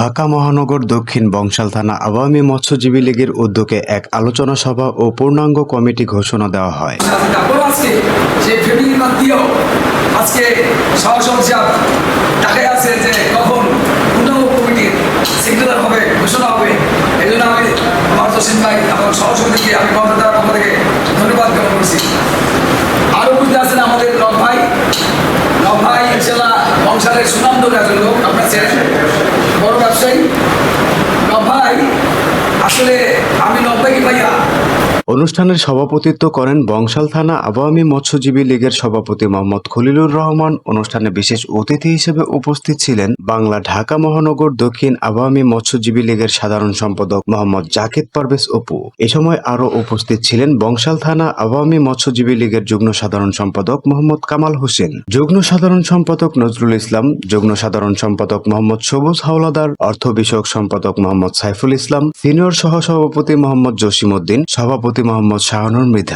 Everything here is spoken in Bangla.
ঢাকা মহানগর দক্ষিণ বংশাল থানা আওয়ামী মৎস্যজীবী লীগের উদ্যোগে এক আলোচনা সভা ও পূর্ণাঙ্গ কমিটি ঘোষণা দেওয়া হয় বড় ব্যবসায়ী রব ভাই আসলে আমি রব ভাইকে ভাইয়া অনুষ্ঠানের সভাপতিত্ব করেন বংশাল থানা আওয়ামী মৎস্যজীবী লীগের সভাপতি মোহাম্মদ খলিলুর রহমান। অনুষ্ঠানে বিশেষ অতিথি হিসেবে উপস্থিত ছিলেন বাংলা ঢাকা মহানগর দক্ষিণ আওয়ামী মৎস্যজীবী লীগের সাধারণ সম্পাদক মোহাম্মদ জাকিদ পারভেজ অপু। এ সময় আরও উপস্থিত ছিলেন বংশাল থানা আওয়ামী মৎস্যজীবী লীগের যুগ্ম সাধারণ সম্পাদক মোহাম্মদ কামাল হোসেন। যুগ্ম সাধারণ সম্পাদক নজরুল ইসলাম, যুগ্ম সাধারণ সম্পাদক মোহাম্মদ সবুজ হাওলাদার, অর্থ বিষয়ক সম্পাদক মোহাম্মদ সাইফুল ইসলাম, সিনিয়র সহ সভাপতি মোহাম্মদ জসিম উদ্দিন সভাপতি মোহাম্মদ শাহানুর মৃধা।